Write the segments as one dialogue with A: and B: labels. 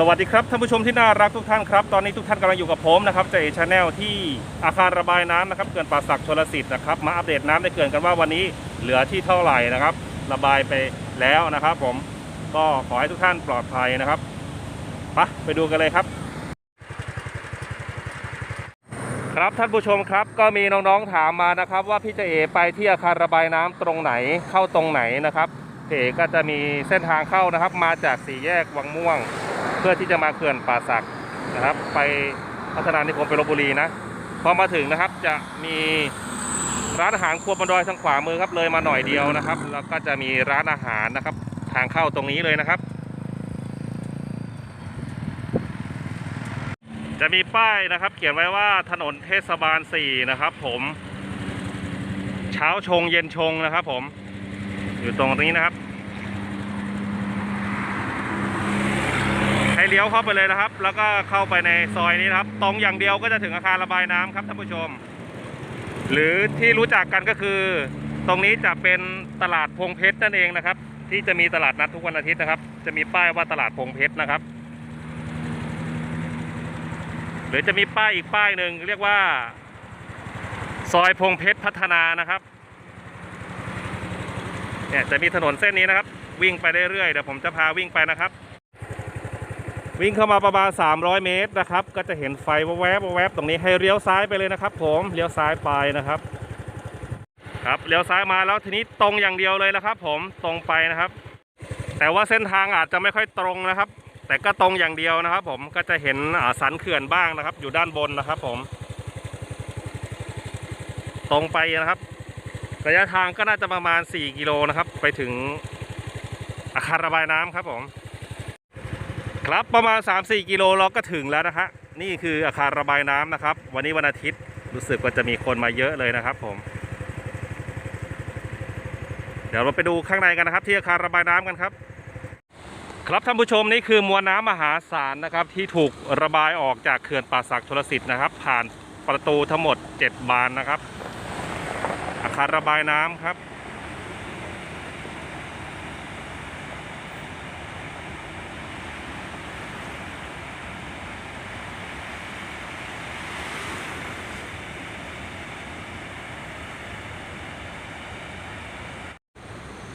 A: สวัสดีครับท่านผู้ชมที่น่ารักทุกท่านครับ ตอนนี้ทุกท่านกำลังอยู่กับผมนะครับเจชาแนลที่อาคารระบายน้ำนะครับเขื่อนป่าสักชลสิทธิ์นะครับมาอัปเดตน้ำในเขื่อนกันว่าวันนี้เหลือที่เท่าไหร่นะครับ ระบายไปแล้วนะครับ ผมก็ขอให้ทุกท่านปลอดภัยนะครับไปไปดูกันเลยครับ ครับท่านผู้ชมครับ ก็มีน้องๆถามมานะครับ ว่าพี่เจเอไปที่อาคารระบายน้ำตรงไหนเข้าตรงไหนนะครับพี่เอก็จะมีเส้นทางเข้านะครับ มาจากสี่แยกวังม่วง เพื่อที่จะมาเขื่อนป่าสักนะครับ ไปพัฒนานิคมไปลบบุรีนะพอมาถึงนะครับจะมีร้านอาหารครัวบนดอยทางขวามือครับเลยมาหน่อยเดียวนะครับ แล้วก็จะมีร้านอาหารนะครับ ทางเข้าตรงนี้เลยนะครับ จะมีป้ายนะครับ เขียนไว้ว่าถนนเทศบาล 4 นะครับ ผมเช้าชงเย็นชงนะครับ ผมอยู่ตรงนี้นะครับ ให้เลี้ยวเข้าไปเลยนะครับ แล้วก็เข้าไปในซอยนี้นะครับ ตรงอย่างเดียวก็จะถึงอาคารระบายน้ำครับท่านผู้ชม หรือที่รู้จักกันก็คือ ตรงนี้จะเป็นตลาดพงเพชรนั่นเองนะครับ ที่จะมีตลาดนัดทุกวันอาทิตย์นะครับ จะมีป้ายว่าตลาดพงเพชรนะครับ หรือจะมีป้ายอีกป้ายหนึ่งเรียกว่า ซอยพงเพชรพัฒนานะครับเนี่ยจะมีถนนเส้นนี้นะครับ วิ่งไปเรื่อยๆเดี๋ยวผมจะพาวิ่งไปนะครับ วิ่งเข้ามาประมาณ 300 เมตรนะครับ ก็จะเห็นไฟแวบๆแวบตรงนี้ให้เลี้ยวซ้ายไปเลยนะครับ ผมเลี้ยวซ้ายไปนะครับ ครับเลี้ยวซ้ายมาแล้วทีนี้ตรงอย่างเดียวเลยนะครับ ผมตรงไปนะครับ แต่ว่าเส้นทางอาจจะไม่ค่อยตรงนะครับ แต่ก็ตรงอย่างเดียวนะครับ ผมก็จะเห็นสันเขื่อนบ้างนะครับ อยู่ด้านบนนะครับ ผม ตรงไปนะครับระยะทางก็น่าจะประมาณ 4 กิโลนะครับ ไปถึงอาคารระบายน้ำครับผม ครับประมาณ 3-4 กิโลเราก็ถึงแล้วนะฮะนี่คืออาคารระบายน้ำนะครับ วันนี้วันอาทิตย์รู้สึกว่าจะมีคนมาเยอะเลยนะครับ ผม เดี๋ยวเราไปดูข้างในกันนะครับ ที่อาคารระบายน้ำกันครับ ครับท่านผู้ชมนี่คือมวลน้ำมหาศาลนะครับ ที่ถูกระบายออกจากเขื่อนป่าสักชลสิทธิ์นะครับ ผ่านประตูทั้งหมด 7 บานนะครับ อาคารระบายน้ำครับ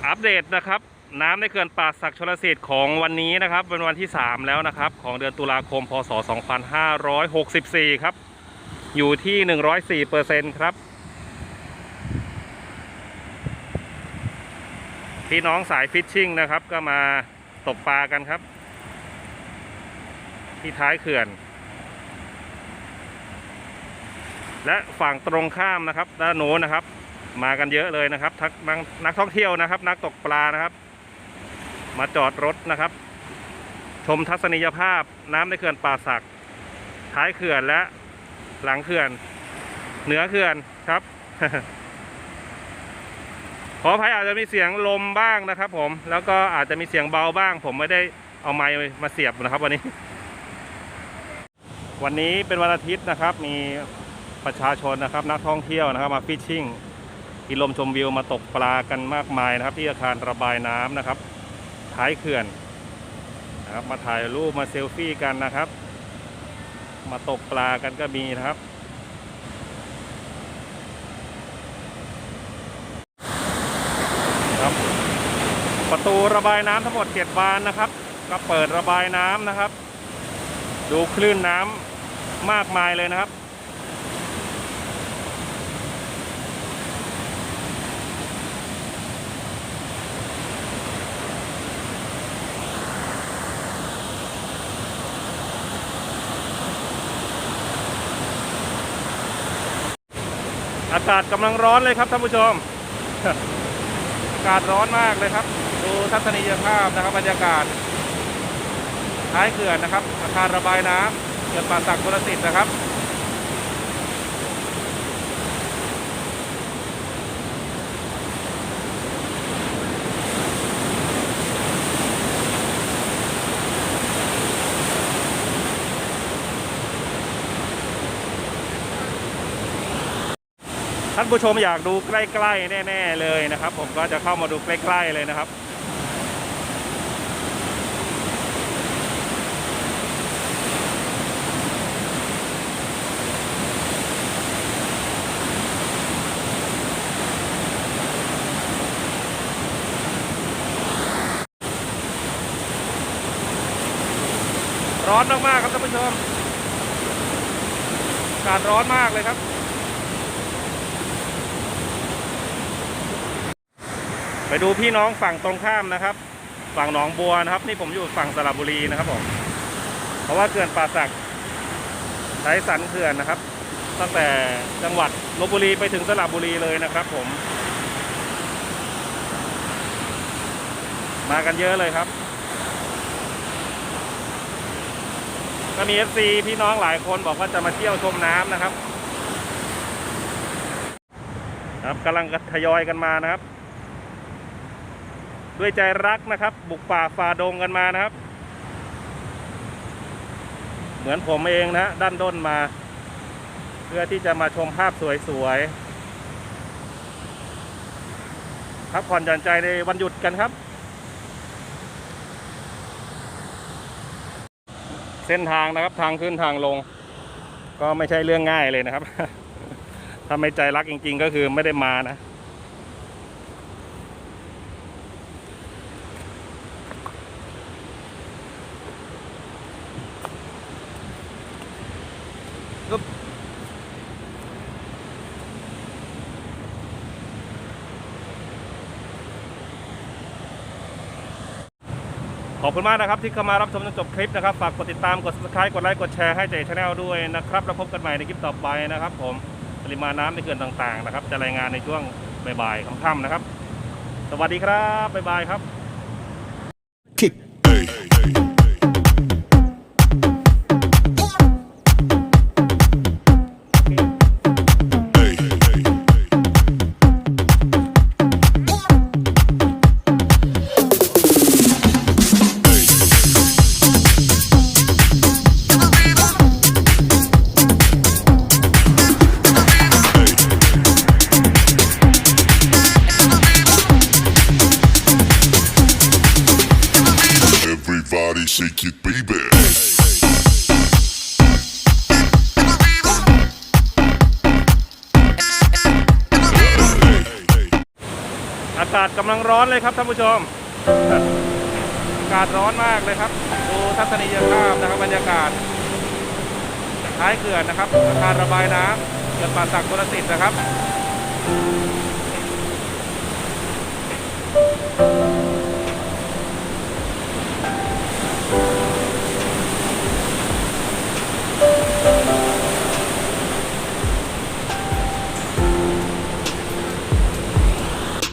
A: อัปเดตนะครับ น้ำในเขื่อนป่าสักชลสิทธิ์ของวันนี้นะครับเป็นวันที่ 3 แล้วนะครับ ของเดือนตุลาคมพศ 2564 ครับ อยู่ที่ 104เปอร์เซ็นต์ครับ พี่น้องสายฟิชชิ่งนะครับ ก็มาตกปลากันครับ ที่ท้ายเขื่อน และฝั่งตรงข้ามนะครับ ด้านโน้นนะครับ มากันเยอะเลยนะครับทักนักนักท่องเที่ยวนะครับ นักตกปลานะครับ มาจอดรถนะครับ ชมทัศนียภาพน้ำในเขื่อนป่าสัก ท้ายเขื่อนและหลังเขื่อน เหนือเขื่อนครับ ขออภัยอาจจะมีเสียงลมบ้างนะครับ ผมแล้วก็อาจจะมีเสียงเบาบ้าง ผมไม่ได้เอาไมค์มาเสียบนะครับ วันนี้ วันนี้เป็นวันอาทิตย์นะครับ มีประชาชนนะครับ นักท่องเที่ยวนะครับ มาฟิชชิ่ง กินลมชมวิวมาตกปลากันมากมายนะครับ ที่อาคารระบายน้ำนะครับ ท้ายเขื่อนนะครับมาถ่ายรูปมาเซลฟี่กันนะครับ มาตกปลากันก็มีนะครับครับ ประตูระบายน้ำทั้งหมดเจ็ดบานนะครับ ก็เปิดระบายน้ำนะครับ ดูคลื่นน้ำมากมายเลยนะครับ อากาศกำลังร้อนเลยครับท่านผู้ชม อากาศร้อนมากเลยครับ ดูทัศนียภาพนะครับบรรยากาศ ท้ายเขื่อนนะครับ อาคารระบายน้ำเขื่อนป่าสักกุลสิทธิ์นะครับ ท่านผู้ชมอยากดูใกล้ๆแน่ ๆ เลยนะครับ ผมก็จะเข้ามาดูใกล้ ๆ เลยนะครับร้อนมากๆครับท่านผู้ชมอากาศร้อนมากเลยครับ ไปดูพี่น้องฝั่งตรงข้ามนะครับ ฝั่งหนองบัวนะครับ นี่ผมอยู่ฝั่งสระบุรีนะครับผมเพราะว่าเขื่อนป่าสักใช้สันเขื่อนนะครับ ตั้งแต่จังหวัดลบบุรีไปถึงสระบุรีเลยนะครับ ผม มากันเยอะเลยครับ ก็มี FC พี่น้องหลายคนบอกว่าจะมาเที่ยวชมน้ำนะครับ ครับกำลังทยอยกันมานะครับ ด้วยใจรักนะครับ บุกป่าฝ่าดงกันมานะครับ เหมือนผมเองนะฮะด้านด้นมา เพื่อที่จะมาชมภาพสวยๆพักผ่อนหย่อนใจในวันหยุดกันครับ เส้นทางนะครับทางขึ้นทางลง ก็ไม่ใช่เรื่องง่ายเลยนะครับ ถ้าไม่ใจรักจริง ๆ ก็คือไม่ได้มานะ ขอบคุณมากนะครับ ที่เข้ามารับชมจนจบคลิปนะครับ ฝากกดติดตามกด subscribe กดไลค์กดแชร์ให้เจชาแนลด้วยนะครับแล้วพบกันใหม่ในคลิปต่อไปนะครับ ผมปริมาณน้ำในเขื่อนต่างๆนะครับ จะรายงานในช่วงบ่ายๆค่ำๆนะครับ สวัสดีครับบ๊ายบายครับ
B: shake it, baby.
A: อากาศกำลังร้อนเลยครับท่านผู้ชม อากาศร้อนมากเลยครับ ดูทัศนียภาพนะครับบรรยากาศท้ายเขื่อนนะครับอาคารระบายน้ำเขื่อนป่าสักกุลสิทธิ์นะครับ